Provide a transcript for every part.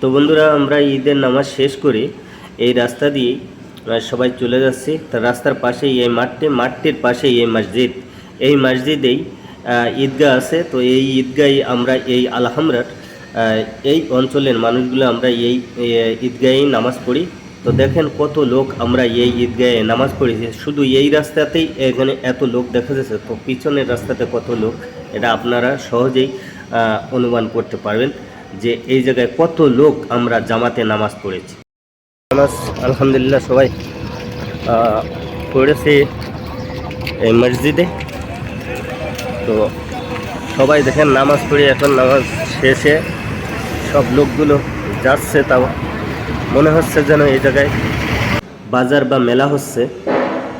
তো বন্ধুরা, আমরা ঈদের নামাজ শেষ করে এই রাস্তা দিয়ে সবাই চলে যাচ্ছি। তার রাস্তার পাশেই এই মাঠটি, মাঠটির পাশেই এই মসজিদ। এই মসজিদেই ঈদগাহ আছে। তো এই ঈদগাহে আমরা এই আলহামরার এই অঞ্চলের মানুষগুলো আমরা এই ঈদগাহেই নামাজ পড়ি। তো দেখেন কত লোক আমরা এই ঈদগাহে নামাজ পড়েছি। শুধু এই রাস্তাতেই এখানে এত লোক দেখা যাচ্ছে। তো পিছনের রাস্তাতে কত লোক, এটা আপনারা সহজেই অনুমান করতে পারবেন। যে এই জায়গায় কত লোক আমরা জামাতে নামাজ পড়েছি। নামাজ আলহামদুলিল্লাহ সবাই পড়েছি এই মসজিদে। তো সবাই দেখেন নামাজ পড়ে এখন নামাজ শেষে সব লোকগুলো যাচ্ছে, তাও মনে হচ্ছে যেন এই জায়গায় বাজার বা মেলা হচ্ছে।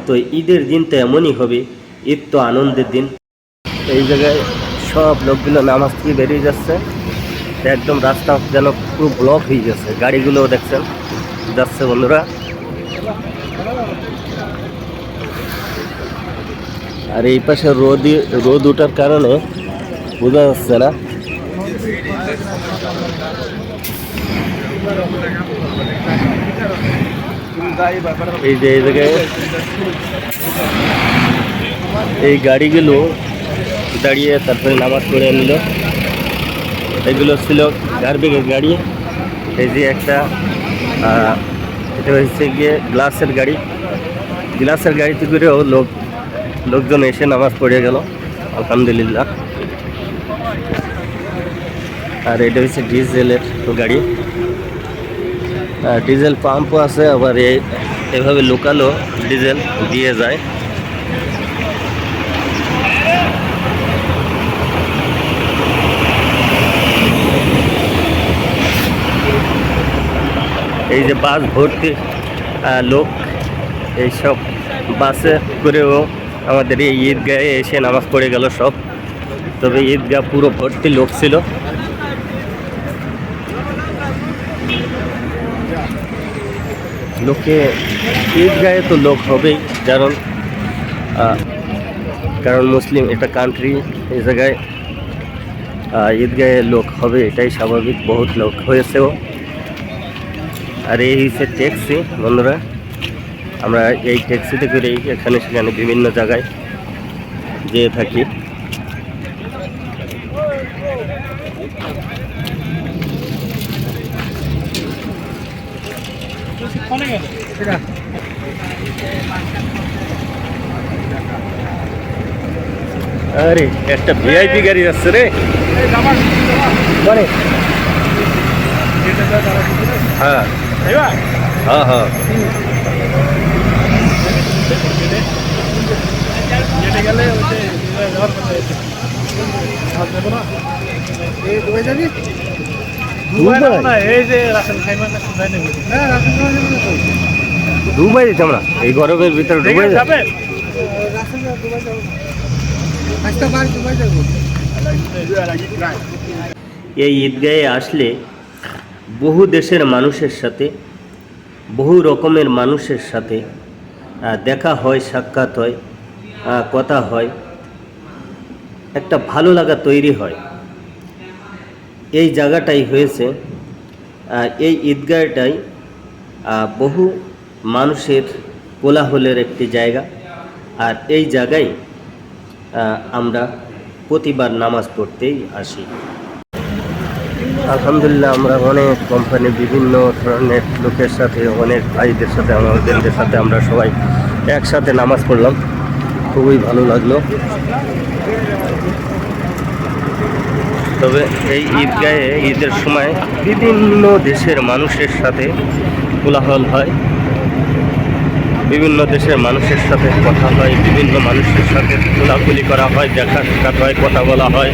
তো ঈদের দিন তো এমনই হবে, ঈদ তো আনন্দের দিন। এই জায়গায় সব লোকগুলো নামাজ থেকে বেরিয়ে যাচ্ছে। একদম রাস্তা যেন পুরো ব্লক হয়ে গেছে। গাড়িগুলোও দেখছেন। যাচ্ছে বন্ধুরা। আর এই পাশে রোদ রোদ ওঠার কারণে বোঝা যাচ্ছে না। এই যে, এই জায়গায় এই গাড়িগুলো দাঁড়িয়ে তারপরে নামাজ পড়ে নিল। এগুলো ছিল গার্বেজের গাড়ি। এই যে একটা এটা হচ্ছে গিয়ে গ্লাসের গাড়ি। গ্লাসের গাড়িতে করেও লোক, লোকজন এসে নামাজ পড়ে গেল, আলহামদুলিল্লাহ। আর এটা হচ্ছে ডিজেলের গাড়ি। ডিজেল পাম্পও আছে, আবার এভাবে লোকালও ডিজেল দিয়ে যায়। এই যে বাস ভর্তি লোক, এইসব বাসে করেও আমাদের এই ঈদগাহে এসে নামাজ পড়ে গেল সব। তবে ঈদগাহ পুরো ভর্তি লোক ছিল। লোকে, ঈদগাহে তো লোক হবেই, কারণ কারণ মুসলিম একটা কান্ট্রি এই জায়গায় ঈদগাহে লোক হবে, এটাই স্বাভাবিক। বহুত লোক হয়েছেও। আর এই হচ্ছে ট্যাক্সি বন্ধুরা। আমরা এই ট্যাক্সিতে করেই এখানে সেখানে বিভিন্ন জায়গায় যেয়ে থাকি। আরে একটা ভিআইপি গাড়ি যাচ্ছে রে। হ্যাঁ। হ্যাঁ হ্যাঁ। দুবাই দুবাই যেতাম না এই গরমের ভিতরে দুবাই যাবে। এই ঈদগাহে আসলে বহু দেশের মানুষের সাথে, বহু রকমের মানুষের সাথে দেখা হয়, সাক্ষাৎ হয় কথা হয়, একটা ভালো লাগা তৈরি হয়। এই জায়গাটাই হয়েছে এই ঈদগাহটাই বহু মানুষের কোলাহলের একটি জায়গা। আর এই জায়গায় আমরা প্রতিবার নামাজ পড়তেই আসি। আলহামদুলিল্লাহ, আমরা অনেক কোম্পানির বিভিন্ন ধরনের লোকের সাথে, অনেক ভাইদের সাথে আমাদের সাথে আমরা সবাই একসাথে নামাজ পড়লাম। খুবই ভালো লাগল। তবে এই ঈদগাহে, ঈদের সময় বিভিন্ন দেশের মানুষের সাথে কোলাহল হয়। বিভিন্ন দেশের মানুষের সাথে কথা হয়, বিভিন্ন মানুষের সাথে খোলাখুলি করা হয় দেখা সাক্ষাৎ হয়, কথা বলা হয়।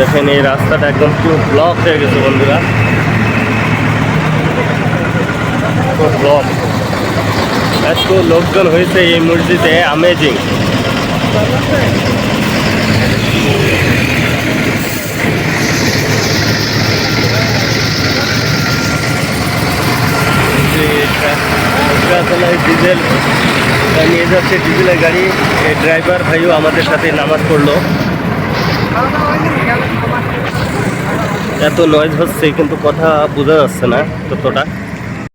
দেখেন এই রাস্তাটা একদম পুরো ব্লক হয়ে গেছে বন্ধুরা। ব্লক এত লোকজন হয়েছে এই মসজিদে আমেজিং ডিজেল নিয়ে যাচ্ছে ডিজেলের গাড়ি। ড্রাইভার ভাইও আমাদের সাথে নামাজ পড়ল। এত নয়েজ হচ্ছে কিন্তু কথা বোঝা যাচ্ছে না ততটা।